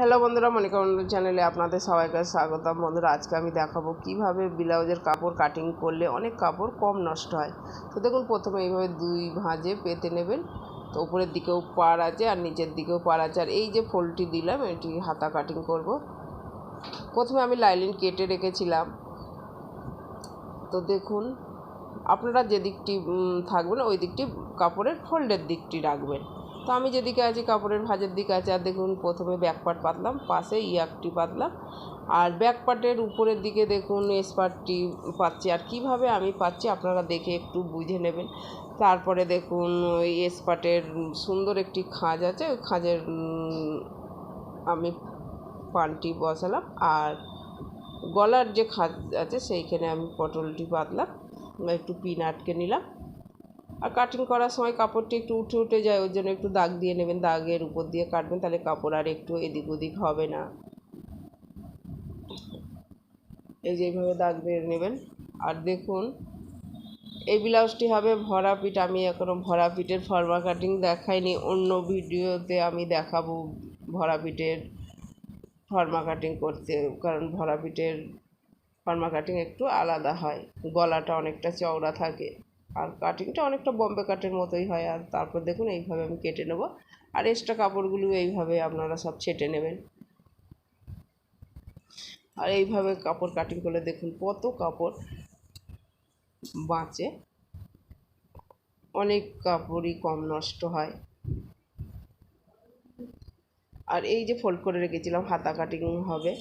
Hello বন্ধুরা মনিকা মন্ডল চ্যানেলে আপনাদের সবাইকে স্বাগতম। বন্ধুরা, আজকে আমি দেখাবো কীভাবে ব্লাউজের কাপড় কাটিং করলে অনেক কাপড় কম নষ্ট হয়। তো দেখুন, প্রথমে এইভাবে দুই ভাঁজে পেতে নেবেন। তো উপরের দিকেও পার আছে আর নিচের দিকেও পার আছে। আর এই যে ফোল্ডটি দিলাম, এটি হাতা কাটিং করব। প্রথমে আমি লাইলিন কেটে রেখেছিলাম। তো দেখুন, আপনারা যে দিকটি থাকবেন, ওই দিকটি কাপড়ের ফোল্ডের দিকটি রাখবেন। তো আমি যেদিকে আছি, কাপড়ের ভাঁজের দিকে আছে। আর দেখুন, প্রথমে ব্যাক পার্ট পাতলাম, পাশে ইয়াকটি পাতলাম। আর ব্যাক পার্টের উপরের দিকে দেখুন এসপার্টটি পাচ্ছি। আর কীভাবে আমি পাচ্ছি, আপনারা দেখে একটু বুঝে নেবেন। তারপরে দেখুন, ওই এসপার্টের সুন্দর একটি খাঁজ আছে। ওই খাঁজের আমি পানটি বসালাম। আর গলার যে খাঁজ আছে, সেইখানে আমি পটলটি পাতলাম। একটু পিন আটকে নিলাম। আর কাটিং করার সময় কাপড়টি একটু উঠে উঠে যায়, ওর জন্য একটু দাগ দিয়ে নেবেন, দাগের উপর দিয়ে কাটবেন, তাহলে কাপড় আর একটু এদিক ওদিক হবে না। এই যে এইভাবে দাগ দিয়ে নেবেন। আর দেখুন, এই ব্লাউজটি হবে ভরা পিঠ, আমি এখনও ভরা পিঠের ফর্মা কাটিং দেখাইনি, অন্য ভিডিওতে আমি দেখাবো ভরা পিঠের ফর্মা কাটিং করতে, কারণ ভরা পিঠের ফর্মা কাটিং একটু আলাদা হয়, গলাটা অনেকটা চওড়া থাকে। আর কাটিংটা অনেকটা বম্বে কাটের মতোই হয়, আর তারপর দেখুন এইভাবে আমি কেটে নেব। আর এক্সট্রা কাপড়গুলো এইভাবে আপনারা সব ছেটে নেবেন। আর এইভাবে কাপড় কাটিং করলে দেখুন কত কাপড় বাঁচে। অনেক কাপড়ই কম নষ্ট হয়। আর এই যে ফোল্ড করে রেখেছিলাম, হাতা কাটিং হবে।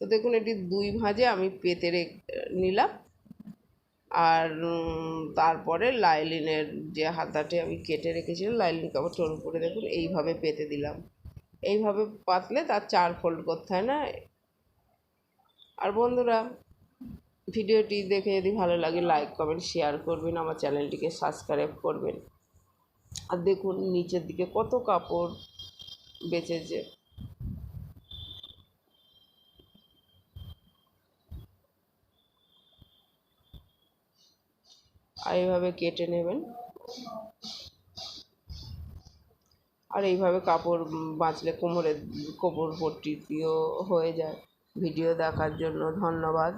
তো দেখুন এটি দুই ভাঁজে আমি পেতে নিলাম। আর তারপরে লাইলিনের যে হাতাটি আমি কেটে রেখেছিলাম, লাইলিন কাপড়টার উপরে দেখুন, এইভাবে পেতে দিলাম। এইভাবে পাতলে তার চার ফোল্ড করতে হয় না? আর বন্ধুরা, ভিডিওটি দেখে যদি ভালো লাগে লাইক কমেন্ট শেয়ার করবেন, আমার চ্যানেলটিকে সাবস্ক্রাইব করবেন। আর দেখুন, নিচের দিকে কত কাপড় বেঁচেছে। আর এইভাবে কেটে নেবেন। আর এইভাবে কাপড় বাঁচলে কোমরের, কোমর পট্টিটিও হয়ে যায়। ভিডিও দেখার জন্য ধন্যবাদ।